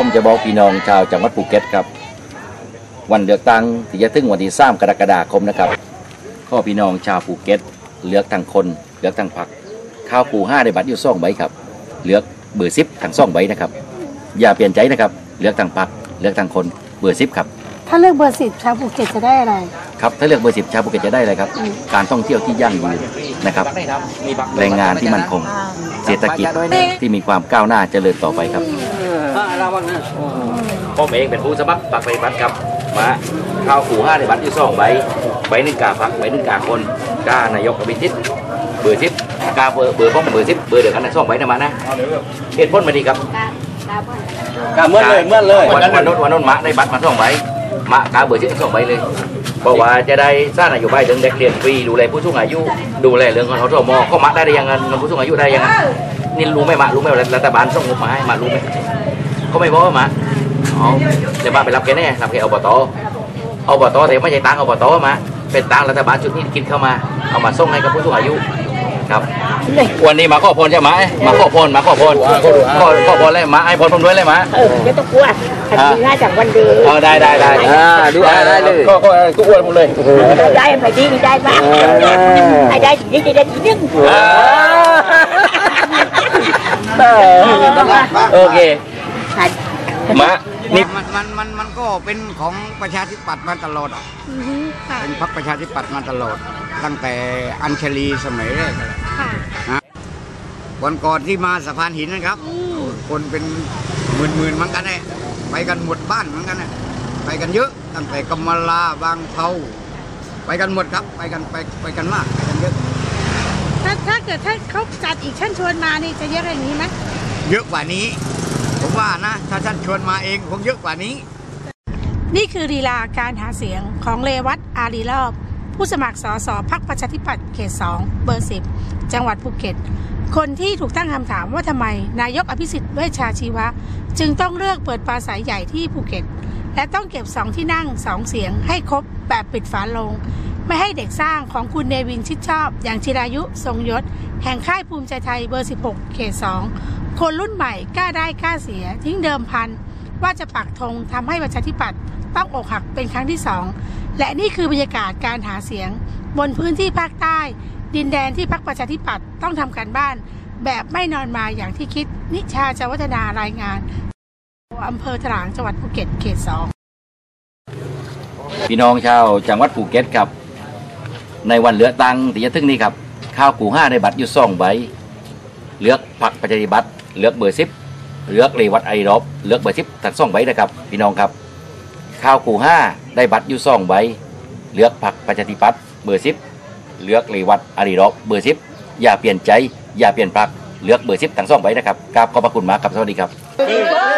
ผมจะบอกพี่น้องชาวจังหวัดภูเก็ตครับ วันเลือกตั้งที่จะถึงวันที่3กรกฎาคมนะครับข้อพี่น้องชาวภูเก็ตเลือกทางคนเลือกทางพรรคข้าวปูห้าในบัตรอยู่ซ่องใบครับ เลือกเบอร์ซิปทางซ่องใบนะครับ อย่าเปลี่ยนใจนะครับ เลือกทางพรรคเลือกทางคนเบอร์ซิปครับถ้าเลือกเบอร์สิบชาวภูเก็ตจะได้อะไร ครับถ้าเลือกเบอร์สิบชาวภูเก็ตจะได้อะไรครับ การท่องเที่ยวที่ยั่งยืนนะครับแรงงานที่มั่นคง เศรษฐกิจที่มีความก้าวหน้าเจริญต่อไปครับ ผมเองเป็นผู้สมัครปักไปบัตรครับมาข้าวขู่ห้าในบัตรอยู่สองใบใบหนึ่งกาพักใบหนึ่งกาคนกานายกอภิทิศเบอร์สิบกาเบอร์เบอร์ป้องเบอร์สิบเบอร์เดียวกันนะสองใบนะมานะเหตุผลมาดีครับกาเมื่อเลยเมื่อเลยวันนั้นวันนู้นวันนู้นมะได้บัตรมาสองใบมะกาเบอร์สิบสองใบเลยเพราะว่าจะได้สร้างนโยบายถึงเด็กเรียนฟรีดูแลผู้สูงอายุ ดูแลเรื่องของเขาทมเขามะได้ได้ยังไงเงินผู้สูงอายุได้ยังไง นี่รู้ไหมมะรู้ไหมว่ารัฐบาลส่งงบมาให้มะรู้ไหมเขาไม่บอกว่ามะอ๋อเดี๋ยวมาไปรับแกแน่รับแกอบตอบตแต่ไม่ใช่ตังค์อบตมา เป็นตังค์รัฐบาลชุดนี้คิดเข้ามาเอามาส่งให้กับผู้สูงอายุครับวันนี้มาขอพรใช่ไหมมาขอพรมาขอพรขอขอพรเลยมาไอ้พรผมด้วยเลยมาเออไม่ต้องกลัวทันทีน่าจากวันเดีเออได้ได้ได้อ่าดูอ่าได้เลยก็ก็ก็อ้วนหมดเลยได้ไปดีได้บ้างไอ้ได้ดีได้ดีนึง โอเคมานี่มันมันมันมันก็เป็นของประชาธิปัตย์มาตลอดอะเป็นพรรคประชาธิปัตย์มาตลอด ตั้งแต่อัญชลีสมัยแรกอะนะวันก่อนที่มาสะพานหินนะครับ คนเป็นหมื่นหมื่นๆเหมือนกันแน่ไปกันหมดบ้านเหมือนกันนะไปกันเยอะ ตั้งแต่กำมะลาบางเทาไปกันหมดครับ ไปกันไปไปกันมากไปกันเยอะถ้าถ้า เกิดถ้าเขาจัดอีกท่านชวนมานี่จะเยอะอย่างนี้ไหมเยอะกว่านี้ ผมว่านะ ถ้าท่านชวนมาเองคงเยอะกว่านี้ นี่คือลีลาการหาเสียงของเลวัตอารีรอบ ผู้สมัครสสพักประชาธิปัตย์เขต2เบอร์10จังหวัดภูเก็ต คนที่ถูกตั้งคำถามว่าทำไมนายกอภิสิทธิ์เวชชาชีวะ จึงต้องเลือกเปิดปราศัยใหญ่ที่ภูเก็ต และต้องเก็บสองที่นั่งสองเสียงให้ครบแบบปิดฝาลง ไม่ให้เด็กสร้างของคุณเนวินชิดชอบ อย่างจิรายุทรงยศ แห่งค่ายภูมิใจไทยเบอร์ 16 เขต 2 คนรุ่นใหม่กล้าได้กล้าเสีย ทิ้งเดิมพัน ว่าจะปักธงทำให้ประชาธิปัตย์ต้องอกหักเป็นครั้งที่สองและนี่คือบรรยากาศการหาเสียง บนพื้นที่ภาคใต้ ดินแดนที่พรรคประชาธิปัตย์ต้องทำการบ้าน แบบไม่นอนมาอย่างที่คิด นิชาจาวัฒนารายงานอำเภอถลางจังหวัดภูเก็ตเขตสองพี่น้องชาวจังหวัดภูเก็ตครับ ในวันเหลือตังค์ที่จะถึงนี้ครับข้าวกูห้าในบัตรอยู่สองใบเลือกผักประชาธิปัตย์เลือกเบอร์สิบเลือกเรวัตไอรอบเลือกเบอร์สิบทั้งสองใบนะครับพี่น้องครับข้าวกูห้าได้บัตรอยู่สองใบเลือกผักประชาธิปัตย์เบอร์สิบเลือกเรวัตอารีรอบเบอร์สิบอย่าเปลี่ยนใจ อย่าเปลี่ยนพรรคเลือกเบอร์สิบทั้งสองใบนะครับกราบขอบพระคุณมากครับสวัสดีครับ